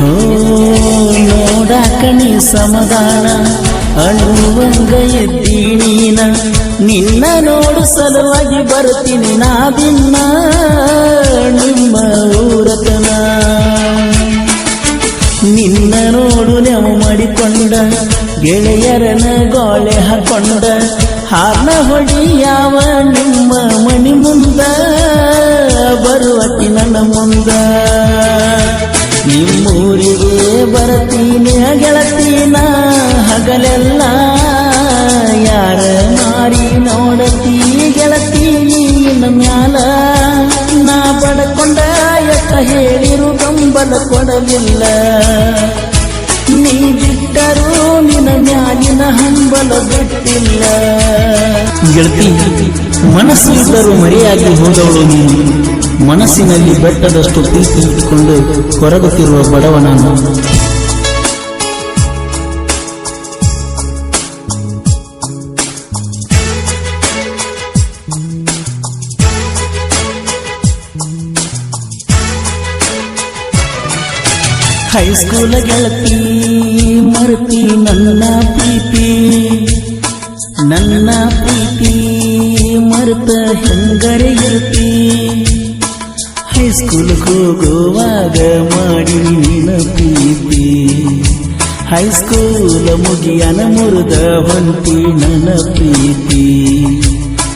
ಹೋ ನೋಡಾಕ ನೀ ಸಮಾಧಾನ ಅಳುವಂಗ ಎದ್ದಿ ನೀನ, ನಿನ್ನ ನೋಡು ಸಲುವಾಗಿ ಬರ್ತೀನಿ ನಾ ಭಿನ್ನ ನಿಮ್ಮ ಊರತನ. ನಿನ್ನ ನೋಡು ನೆವು ಮಾಡಿಕೊಂಡ, ಗೆಳೆಯರನ ಗೋಳೆ ಹಾಕೊಂಡ, ಹಾರ್ನ ಹೊಡಿ ಯಾವ ನಿಮ್ಮ ಮಣಿ ಮುಂದ ಬರುವತಿ ನನ್ನ ಮುಂದ. ನಿಮ್ಮೂರಿಗೆ ಬರತೀನಿ, ಗೆಳತೀನ ಹಗಲೆಲ್ಲ. ಯಾರ ಮಾರಿ ನೋಡತಿ ಗೆಳತೀನಿ ಮ್ಯಾಲ? ನಾ ಪಡ್ಕೊಂಡ ಎತ್ತ ಹೇಳಿರು ಕಂಬಲ ಕೊಡಲಿಲ್ಲ. ನೀ ಬಿಟ್ಟರು ನಿನ್ನ ಮ್ಯಾಲಿನ ಹಂಬಲ ಬಿಟ್ಟಿಲ್ಲ. ಗೆಳತಿ, ಮನಸ್ಸು ಇದ್ದರೂ ಮರೆಯಾಗಿ ಹೋದವಳು ನೀನು. ಮನಸ್ಸಿನಲ್ಲಿ ಬೆಟ್ಟದಷ್ಟು ಪ್ರೀತಿ ಇಟ್ಟುಕೊಂಡು ಕೊರಗುತ್ತಿರುವ ಬಡವ ನಾನು ಹೈಸ್ಕೂಲ ಗೆಳತಿ ಮರುತಿ ನನ್ನ ಪ್ರೀತಿ. ನನ್ನ ಪ್ರೀತಿ ಮರುತ ಹೆಂಗರೆ ಇರ್ತಿ ಹೈಸ್ಕೂಲ್ ಹೋಗುವಾಗ ಮಾಡಿ ನಿನ್ನ ಪ್ರೀತಿ. ಹೈಸ್ಕೂಲ ಮುಗಿಯನ ಮುರಿದ ಹೊಂಟಿ ನನ್ನ ಪ್ರೀತಿ.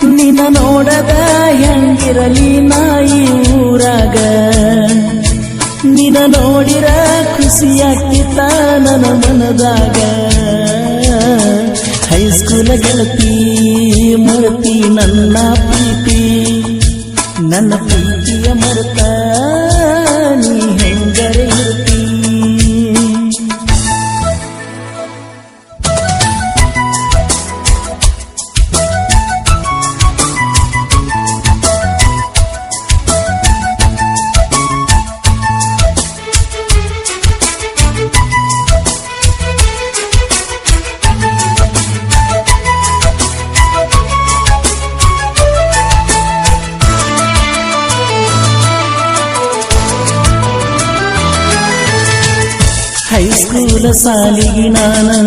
ನಿನ್ನ ನೋಡದ ಹೆಂಗಿರಲಿ ನಾಯಿ ಊರಾಗ. ನಿನ್ನ ನೋಡಿರ ಖುಷಿಯಾಕಿತ ನನ್ನ ಮನದಾಗ. ಹೈಸ್ಕೂಲ್ ಗೆಳತಿ, ಮರತಿ ನನ್ನ ಪ್ರೀತಿ. ನನ್ನ ಪ್ರೀತಿಯ ಮರತ ನೀ ಹೆಂಗರೆ? ಹೈಸ್ಕೂಲ ಸಾಲಿಗೆ ನಾನ.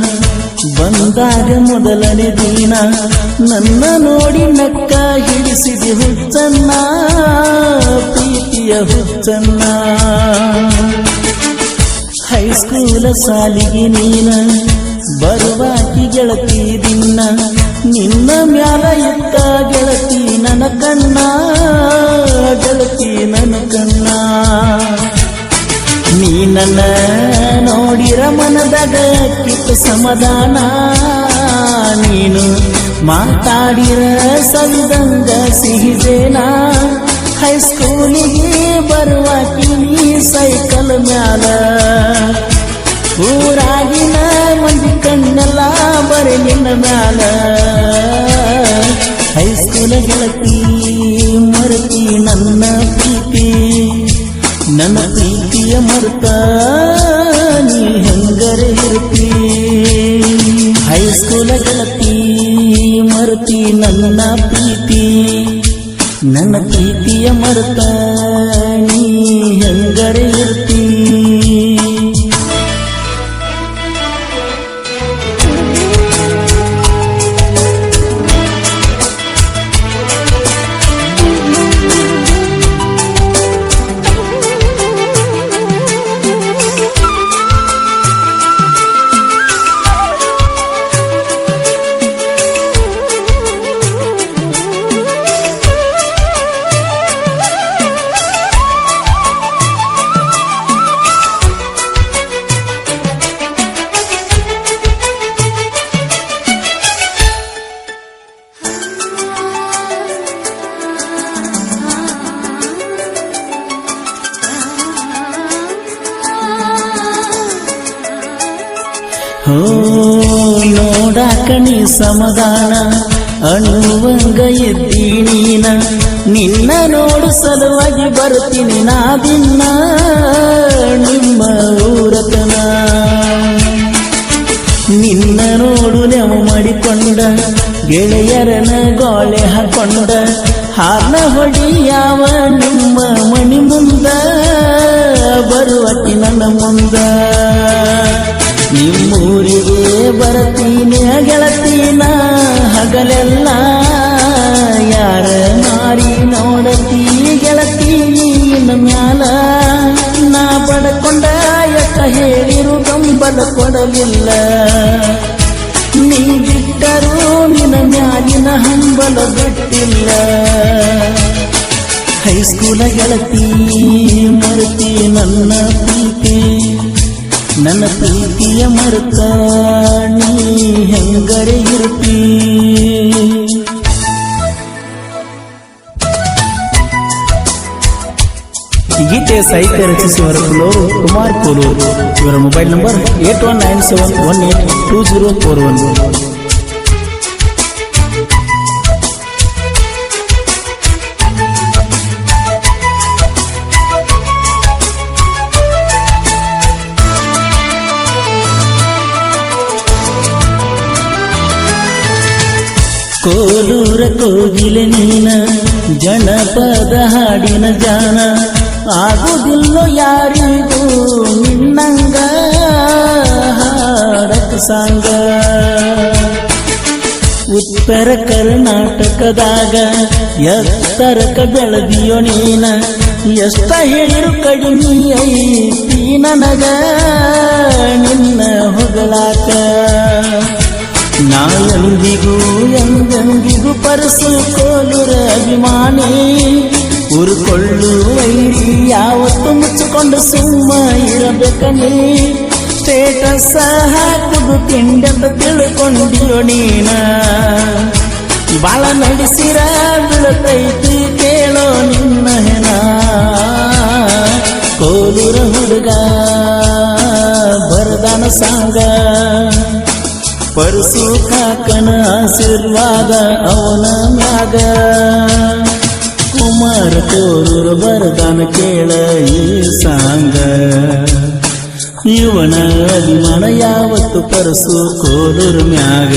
ಬಂದಾಗ ಮೊದಲನೇ ದಿನ. ನನ್ನ ನೋಡಿ ನಕ್ಕ ಹಿಡಿಸಿದೆ ಹುಚ್ಚನ್ನ. ಪ್ರೀತಿಯ ಹುಚ್ಚನ್ನ. ಹೈಸ್ಕೂಲ ಸಾಲಿಗೆ ನೀನ. ಬರುವಾಕಿ ಗೆಳತಿ ದಿನ ನಿನ್ನ ಮ್ಯಾಲ ಇತ್ತ ಗೆಳತಿ ನನ್ನ ಕಣ್ಣ. ಗೆಳತಿ ನನ್ನ ಕಣ್ಣ. ನನ್ನ ನೋಡಿರ ಮನದಾಗ ಕಿತ್ತು ಸಮಾಧಾನ. ನೀನು ಮಾತಾಡಿರ ಸವಿದಂಗ ಸಿಹಿದೇನಾ ಹೈಸ್ಕೂಲಿಗೆ ಬರುವಾಕಿ ನನ್ನ ಪ್ರೀತಿಯ ಮರುತ ನೀ ಹೆಂಗರೆ ಇರ್ತಿ ಹೈಸ್ಕೂಲ ಗೆಳತಿ ಮರುತಿ ನನ್ನ ಪ್ರೀತಿ. ನನ್ನ ಪ್ರೀತಿಯ ಮರುತ ನೀ ಹೆಂಗರೆ ಹೋ ಸಮಧಾನ ಅಳುವಂಗ ಎದ್ದಿ ನೀನ. ನಿನ್ನ ನೋಡು ಸಲುವಾಗಿ ಬರ್ತೀನಿ ನಾ ದಿನ ನಿಮ್ಮ ಊರತನ. ನಿನ್ನ ನೋಡು ನೆವು ಮಾಡಿಕೊಂಡ, ಗೆಳೆಯರನ ಗೋಳೆ ಹಾಕೊಂಡ. ಹಾರ್ನ ಹೊಡಿ ಯಾವ ನಿಮ್ಮ ಮಣಿ ಮುಂದ ನನ್ನ ನಿನ್ನ ಮುಂದ. ನಿಮ್ಮೂರಿಗೆ ಬರತೀನಿ ಗೆಳತೀನ, ಹಗಲೆಲ್ಲ ಯಾರ ಮಾರಿ ನೋಡತಿ ಗೆಳತಿ ನನ್ನ ಮ್ಯಾಲ ನಾ ಪಡ್ಕೊಂಡ ಎತ್ತ ಹೇಳಿರು ಗಂಬಲ ಕೊಡಲಿಲ್ಲ. ನೀ ಬಿಟ್ಟರೂ ನಿನ್ನ ಮ್ಯಾಲಿನ ಹಂಬಲ ಬಿಟ್ಟಿಲ್ಲ. ಹೈಸ್ಕೂಲ ಗೆಳತಿ, ಮರತಿ ನನ್ನ ಪ್ರೀತಿ. ನನ್ನ ಪ್ರೀತಿಯ ಮರುತ ಹೆಂಗರೆ ಇರುತ್ತೀ? ಗೀತೆ ಸಾಹಿತ್ಯ ರಚಿಸುವವರ ಕುಲೂರು ಕುಮಾರ್ ಕೋಲೂರು. ಇವರ mobile number eight one nine seven one eight two zero four one. ಕೋಲೂರ ಕೋಗಿಲೆ ನೀನ, ಜನಪದ ಹಾಡಿನ ಜಾಣ ಆಗುದಿಲ್ಲ ಯಾರಿಗೂ ನಿನ್ನಂಗ ಹಾಡಕ ಸಾಂಗ. ಉತ್ತರ ಕರ್ನಾಟಕದಾಗ ಎತ್ತರಕ ಬೆಳದಿಯೋ ನೀನ, ಎಷ್ಟ ಹೇಳಿರು ಕಡಿಮೆ ನಿನ್ನ ಹೊಗಳಾಕ. ನಾ ಎಂದಿಗೂ ಎಂದೆಂದಿಗೂ ಪರಸು ಕೋಲುರ ಅಭಿಮಾನಿ ಉರುಕೊಳ್ಳು ವೈರಿ ಯಾವತ್ತು ಮುಚ್ಚಿಕೊಂಡು ಸುಮ್ಮ ಇರಬೇಕನಿ ಸ್ಟೇಟಸ್ ಹಾಕುದು ತಿಂಡಂತ ತಿಳ್ಕೊಂಡಿಯೋ ನೀನ ಬಾಳ ನಡೆಸಿರ ಬೀಳತೈತಿ ಕೇಳೋ ನಿನ್ನ ಪರಸು ಕಾಕನ ಆಶೀರ್ವಾದ ಅವನ ಮ್ಯಾಗ. ಕುಮಾರ ಕೋರೂರು ಬರದಾನ ಕೇಳ ಈ ಸಾಂಗ. ಇವನ ಅಭಿಮಾನ ಯಾವತ್ತು ಪರಸು ಕೋಲೂರು ಮ್ಯಾಗ.